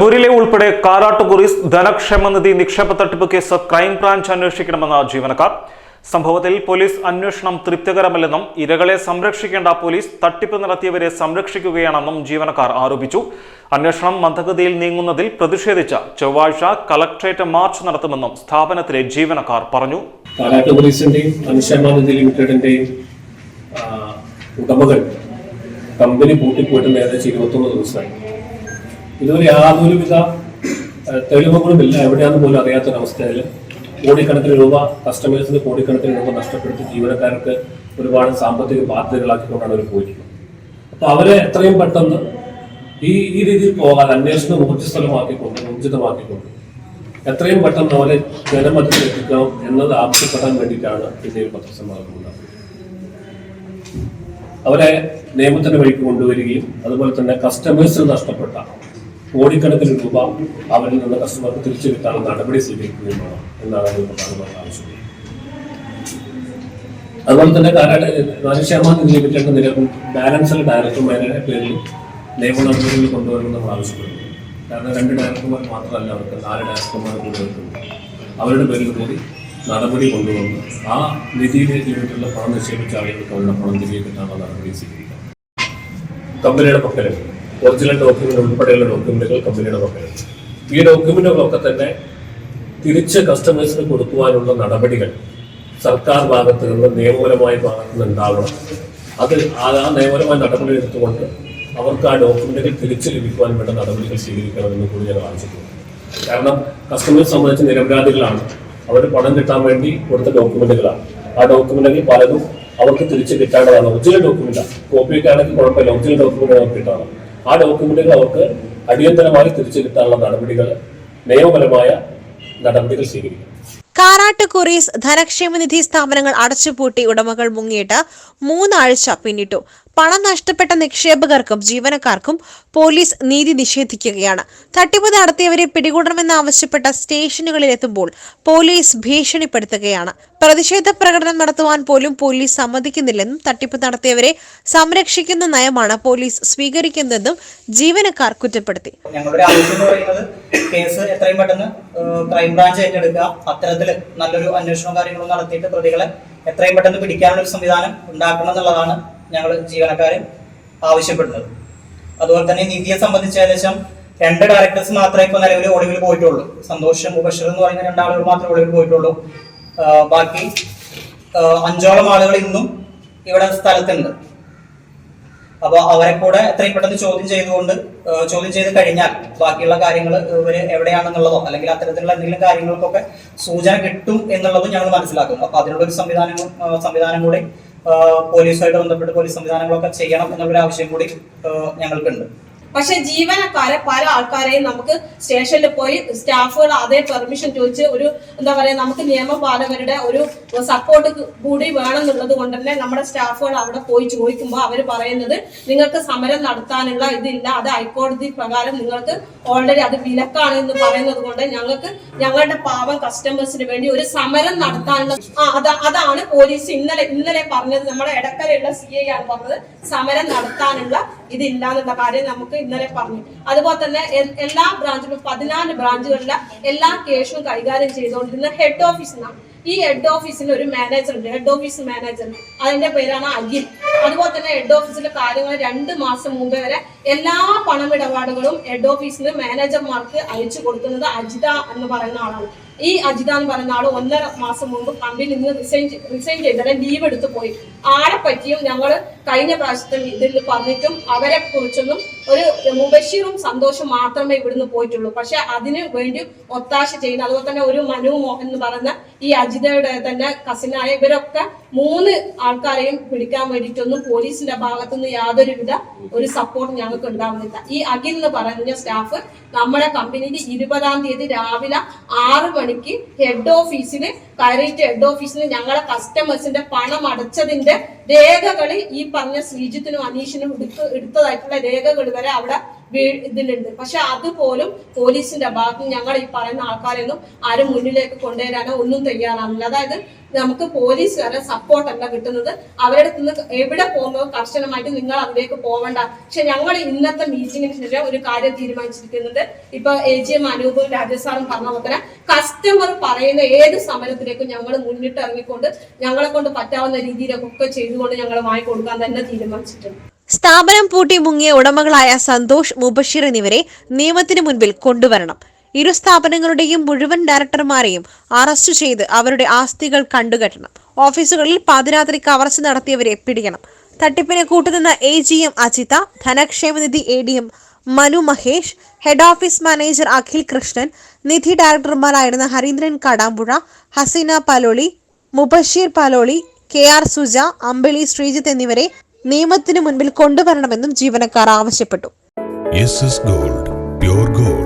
തൊഴിലെ ഉൾപ്പെടെ കാരാട്ടുകുറീസ് ധനക്ഷേമനിധി നിക്ഷേപ തട്ടിപ്പ് കേസ് ക്രൈംബ്രാഞ്ച് അന്വേഷിക്കണമെന്ന ജീവനക്കാർ. സംഭവത്തിൽ പോലീസ് അന്വേഷണം തൃപ്തികരമല്ലെന്നും ഇരകളെ സംരക്ഷിക്കേണ്ട പോലീസ് തട്ടിപ്പ് നടത്തിയവരെ സംരക്ഷിക്കുകയാണെന്നും ജീവനക്കാർ ആരോപിച്ചു. അന്വേഷണം മന്ദഗതിയിൽ നീങ്ങുന്നതിൽ പ്രതിഷേധിച്ച ചൊവ്വാഴ്ച കളക്ട്രേറ്റ് മാർച്ച് നടത്തുമെന്നും സ്ഥാപനത്തിലെ ജീവനക്കാർ പറഞ്ഞു. ഉടമകൾ കമ്പനി പൂട്ടിപ്പോയിട്ട് ഏകദേശം ഇരുപത്തൊന്ന് ദിവസമായി. ഇതുവരെ യാതൊരുവിധ തെളിവുകളും തെളിവുകളുമില്ല എവിടെയാണെന്ന് പോലും അറിയാത്തൊരവസ്ഥയിൽ കോടിക്കണക്കിന് രൂപ കസ്റ്റമേഴ്സിന് കോടിക്കണക്കിന് രൂപ നഷ്ടപ്പെടുത്തി ജീവനക്കാർക്ക് ഒരുപാട് സാമ്പത്തിക ബാധ്യതകളാക്കിക്കൊണ്ടാണ് അവർ പോയിരിക്കുന്നത്. അപ്പൊ അവരെ എത്രയും പെട്ടെന്ന് ഈ ഈ രീതിയിൽ പോകാൻ അന്വേഷണം ഊർജസ്ഥലമാക്കിക്കൊണ്ട് ഊർജിതമാക്കിക്കൊണ്ട് എത്രയും പെട്ടെന്ന് അവരെ ജനമധ്യത്തിൽ എത്തിക്കണം എന്നത് ആവശ്യപ്പെടാൻ വേണ്ടിയിട്ടാണ് ഇന്ത്യയിൽ പത്രസമ്മേളനം ഉണ്ടാകുന്നത്. അവരെ നിയമത്തിന്റെ വഴിക്ക് കൊണ്ടുവരികയും അതുപോലെ തന്നെ കസ്റ്റമേഴ്സിന് നഷ്ടപ്പെട്ട കോടിക്കണക്കിന് രൂപ അവരിൽ നിന്ന് കസ്റ്റമർക്ക് തിരിച്ചു കിട്ടാനുള്ള നടപടി സ്വീകരിക്കുകയും വേണം എന്നാണ് അതിന് പ്രധാനമായിട്ട് ആവശ്യം. അതുപോലെ തന്നെ കാരാട്ട് രാജശർമ്മ ലിമിറ്റഡ് നിലവിൽ ബാലൻസിൽ ഡയറക്ടർമാരുടെ പേരിൽ നിയമ നടപടികൾ കൊണ്ടുവരണം നമ്മൾ ആവശ്യപ്പെടുന്നു. കാരണം രണ്ട് ഡയറക്ടർമാർ മാത്രമല്ല അവർക്ക് നാല് ഡയറക്ടർമാർ കൊണ്ടുവരുന്നുണ്ട് അവരുടെ പേരിൽ കൂടി നടപടി കൊണ്ടുവന്ന്. ആ നിധിയിൽ ലിമിറ്റുള്ള പണം നിക്ഷേപിച്ച ആളുകൾക്ക് അവരുടെ പണം തിരികെ കിട്ടാനുള്ള നടപടി സ്വീകരിക്കാം. കമ്പനിയുടെ പക്കലുണ്ട്. ഒറിജിനൽ ഡോക്യുമെന്റ് ഉൾപ്പെടെയുള്ള ഡോക്യുമെന്റുകൾ കമ്പനിയുടെ പക്കലുണ്ട്. ഈ ഡോക്യുമെന്റുകളൊക്കെ തന്നെ തിരിച്ച് കസ്റ്റമേഴ്സിന് കൊടുക്കുവാനുള്ള നടപടികൾ സർക്കാർ ഭാഗത്ത് നിന്ന് നിയമപരമായ ഭാഗത്ത് നിന്ന് ഉണ്ടാവണം അത് ആ നിയമപരമായ നടപടി എടുത്തുകൊണ്ട് അവർക്ക് ആ ഡോക്യുമെന്റുകൾ തിരിച്ചു ലഭിക്കുവാൻ വേണ്ട നടപടികൾ സ്വീകരിക്കണമെന്ന് കൂടി ഞാൻ ആവശ്യപ്പെടുന്നു. കാരണം കസ്റ്റമേഴ്സ് സംബന്ധിച്ച് നിരപരാധികളാണ്. അവർ പണം കിട്ടാൻ വേണ്ടി കൊടുത്ത ഡോക്യുമെന്റുകളാണ്. ആ ഡോക്യുമെന്റുകൾ പലതും അവർക്ക് തിരിച്ച് കിട്ടേണ്ടതാണ്. Original document. കോപ്പിയൊക്കെ ആണെങ്കിൽ കുഴപ്പമില്ല. ഒറിജിനൽ ഡോക്യുമെന്റ് അവർക്ക് കിട്ടണം ആ ഡോക്യുമെന്റുകൾ അവർക്ക് അടിയന്തരമായി തിരിച്ചു കിട്ടാനുള്ള നടപടികൾ നിയമപരമായ നടപടികൾ സ്വീകരിക്കും. കാറാട്ട് കുറീസ് ധനക്ഷേമനിധി സ്ഥാപനങ്ങൾ അടച്ചുപൂട്ടി ഉടമകൾ മുങ്ങിയിട്ട് മൂന്നാഴ്ച പിന്നിട്ടു. പണം നഷ്ടപ്പെട്ട നിക്ഷേപകർക്കും ജീവനക്കാർക്കും പോലീസ് നീതി നിഷേധിക്കുകയാണ്. തട്ടിപ്പ് നടത്തിയവരെ പിടികൂടണമെന്നാവശ്യപ്പെട്ട സ്റ്റേഷനുകളിലെത്തുമ്പോൾ പോലീസ് ഭീഷണിപ്പെടുത്തുകയാണ്. പ്രതിഷേധ പ്രകടനം നടത്തുവാൻ പോലും പോലീസ് സമ്മതിക്കുന്നില്ലെന്നും തട്ടിപ്പ് നടത്തിയവരെ സംരക്ഷിക്കുന്ന നയമാണ് പോലീസ് സ്വീകരിക്കുന്നതെന്നും ജീവനക്കാർ കുറ്റപ്പെടുത്തി. ഞങ്ങളുടെ കേസ് എത്രയും പെട്ടെന്ന് ക്രൈംബ്രാഞ്ച് ഏറ്റെടുക്കുക. അത്തരത്തിൽ നല്ലൊരു അന്വേഷണവും കാര്യങ്ങളും നടത്തിയിട്ട് പ്രതികളെ എത്രയും പെട്ടെന്ന് പിടിക്കാനുള്ള ഒരു സംവിധാനം ഉണ്ടാക്കണം എന്നുള്ളതാണ് ഞങ്ങൾ ജീവനക്കാരെ ആവശ്യപ്പെടുന്നത്. അതുപോലെ തന്നെ നിധിയെ സംബന്ധിച്ച് ഏകദേശം രണ്ട് ഡയറക്ടേഴ്സ് മാത്രമേ ഇപ്പോൾ നിലവിൽ ഒളിവിൽ പോയിട്ടുള്ളൂ. സന്തോഷം മുബഷർ എന്ന് പറയുന്ന രണ്ടാളുകൾ മാത്രമേ ഒളിവിൽ പോയിട്ടുള്ളൂ. ബാക്കി അഞ്ചോളം ആളുകൾ ഇന്നും ഇവിടെ സ്ഥലത്തുണ്ട്. അപ്പോൾ അവരെ കൂടെ എത്രയും പെട്ടെന്ന് ചോദ്യം ചെയ്തുകൊണ്ട് ചോദ്യം ചെയ്ത് കഴിഞ്ഞാൽ ബാക്കിയുള്ള കാര്യങ്ങൾ ഇവർ എവിടെയാണെന്നുള്ളതോ അല്ലെങ്കിൽ അത്തരത്തിലുള്ള എന്തെങ്കിലും കാര്യങ്ങൾക്കൊക്കെ സൂചന കിട്ടും എന്നുള്ളതും ഞങ്ങൾ മനസ്സിലാക്കുന്നു അപ്പോൾ അതിനുള്ള ഒരു സംവിധാനം സംവിധാനം കൂടി പോലീസുമായിട്ട് ബന്ധപ്പെട്ട് പോലീസ് സംവിധാനങ്ങളൊക്കെ ചെയ്യണം എന്നുള്ളൊരു ആവശ്യം കൂടി ഞങ്ങൾക്കുണ്ട്. പക്ഷെ ജീവനക്കാരെ പല ആൾക്കാരെയും നമുക്ക് സ്റ്റേഷനിൽ പോയി സ്റ്റാഫുകൾ അതേ പെർമിഷൻ ചോദിച്ച് ഒരു എന്താ പറയാ നമുക്ക് നിയമപാലകരുടെ ഒരു സപ്പോർട്ട് കൂടി വേണമെന്നുള്ളത് കൊണ്ട് തന്നെ നമ്മുടെ സ്റ്റാഫുകൾ അവിടെ പോയി ചോദിക്കുമ്പോൾ അവർ പറയുന്നത് നിങ്ങൾക്ക് സമരം നടത്താനുള്ള ഇതില്ല അത് ഹൈക്കോടതി പ്രകാരം നിങ്ങൾക്ക് ഓൾറെഡി അത് വിലക്കാണ് എന്ന് പറയുന്നത് കൊണ്ട് ഞങ്ങൾക്ക് ഞങ്ങളുടെ പാവം കസ്റ്റമേഴ്സിന് വേണ്ടി ഒരു സമരം നടത്താനുള്ള അതാണ് പോലീസ് ഇന്നലെ ഇന്നലെ പറഞ്ഞത് നമ്മുടെ ഇടക്കരയുള്ള സി ഐ ആണ് പറഞ്ഞത് സമരം നടത്താനുള്ള ഇതില്ല എന്നുള്ള കാര്യം നമുക്ക് ഇന്നലെ പറഞ്ഞു. അതുപോലെ തന്നെ എല്ലാ ബ്രാഞ്ചിലും പതിനാല് ബ്രാഞ്ചുകളിലെ എല്ലാ കേസും കൈകാര്യം ചെയ്തുകൊണ്ടിരുന്ന ഹെഡ് ഓഫീസിനാണ് ഈ ഹെഡ് ഓഫീസിൽ ഒരു മാനേജർ ഉണ്ട്. ഹെഡ് ഓഫീസ് മാനേജർ അതിന്റെ പേരാണ് അഖിൽ. അതുപോലെ തന്നെ ഹെഡ് ഓഫീസിലെ കാര്യങ്ങൾ രണ്ട് മാസം മുമ്പ് വരെ എല്ലാ പണമിടപാടുകളും ഹെഡ് ഓഫീസിന് മാനേജർമാർക്ക് അയച്ചു കൊടുക്കുന്നത് അജിത എന്ന് പറയുന്ന ആളാണ്. ഈ അജിത എന്ന് പറയുന്ന ആൾ ഒന്നര മാസം മുമ്പ് കമ്പനിയിൽ നിന്ന് റിസൈൻ റിസൈൻ ചെയ്തിട്ട് ലീവ് എടുത്ത് പോയി. ആരെ പറ്റിയും ഞങ്ങൾ കഴിഞ്ഞ പ്രാവശ്യത്തിൽ ഇതിൽ പറഞ്ഞിട്ടും അവരെ കുറിച്ചൊന്നും ഒരു മുബഷീറും സന്തോഷം മാത്രമേ ഇവിടുന്ന് പോയിട്ടുള്ളൂ. പക്ഷെ അതിന് വേണ്ടി ഒത്താശ ചെയ്യുന്ന അതുപോലെ തന്നെ ഒരു മനു മോഹൻ എന്ന് പറയുന്ന ഈ അജിതയുടെ തന്നെ കസിനായ ഇവരൊക്കെ മൂന്ന് ആൾക്കാരെയും പിടിക്കാൻ വേണ്ടിയിട്ടൊന്നും പോലീസിന്റെ ഭാഗത്തുനിന്ന് യാതൊരുവിധ ഒരു സപ്പോർട്ട് ഞങ്ങൾക്ക് ഉണ്ടാവുന്നില്ല. ഈ അഖിൽ എന്ന് പറഞ്ഞ സ്റ്റാഫ് നമ്മുടെ കമ്പനിയിൽ ഇരുപതാം തീയതി രാവിലെ ആറ് മണിക്ക് ഹെഡ് ഓഫീസിന് കയറിയിട്ട് ഹെഡ് ഓഫീസിൽ ഞങ്ങളെ കസ്റ്റമേഴ്സിന്റെ പണം അടച്ചതിന്റെ രേഖകൾ ഈ പറഞ്ഞ ശ്രീജിത്തിനും അനീഷിനും എടുത്ത് എടുത്തതായിട്ടുള്ള രേഖകൾ വരെ അവിടെ ഇതിലുണ്ട്. പക്ഷെ അതുപോലും പോലീസിന്റെ ഭാഗത്ത് ഞങ്ങൾ ഈ പറയുന്ന ആൾക്കാരെയൊന്നും ആരും മുന്നിലേക്ക് കൊണ്ടുവരാനോ ഒന്നും തയ്യാറാവില്ല അതായത് നമുക്ക് പോലീസുകാരെ സപ്പോർട്ട് അല്ല കിട്ടുന്നത്. അവരുടെ നിന്ന് എവിടെ പോകുമ്പോൾ കർശനമായിട്ട് നിങ്ങൾ അതിലേക്ക് പോവണ്ട. പക്ഷെ ഞങ്ങൾ ഇന്നത്തെ മീറ്റിംഗിന് ശേഷം ഒരു കാര്യം തീരുമാനിച്ചിരിക്കുന്നത് ഇപ്പൊ എ ജി എം അനൂപും രാജസാറും പറഞ്ഞ പോലെ കസ്റ്റമർ പറയുന്ന ഏത് സമരത്തിലേക്കും ഞങ്ങൾ മുന്നിട്ട് ഇറങ്ങിക്കൊണ്ട് ഞങ്ങളെ കൊണ്ട് പറ്റാവുന്ന രീതിയിലൊക്കെ ചെയ്തുകൊണ്ട് ഞങ്ങൾ വാങ്ങിക്കൊടുക്കാൻ തന്നെ തീരുമാനിച്ചിട്ടുണ്ട്. സ്ഥാപനം പൂട്ടി മുങ്ങിയ ഉടമകളായ സന്തോഷ് മുബഷീർ എന്നിവരെ നിയമത്തിന് മുൻപിൽ കൊണ്ടുവരണം. ഇരു സ്ഥാപനങ്ങളുടെയും മുഴുവൻ ഡയറക്ടർമാരെയും അറസ്റ്റ് ചെയ്ത് അവരുടെ ആസ്തികൾ കണ്ടുകെട്ടണം. ഓഫീസുകളിൽ പാതിരാത്രി കവർച്ച നടത്തിയവരെ പിടിക്കണം. തട്ടിപ്പിന് കൂട്ടുനിന്ന A G M Ajitha Dhanakshemanidhi A D M Manu Mahesh head office manager Akhil Krishnan നിധി ഡയറക്ടർമാരായിരുന്ന ഹരീന്ദ്രൻ കടാമ്പുഴ ഹസീന പലോളി മുബഷീർ പലോളി കെ ആർ സുജ അമ്പിളി ശ്രീജിത്ത് എന്നിവരെ നിയമത്തിനു മുൻപിൽ കൊണ്ടുവരണമെന്നും ജീവനക്കാർ ആവശ്യപ്പെട്ടു. Gold pure gold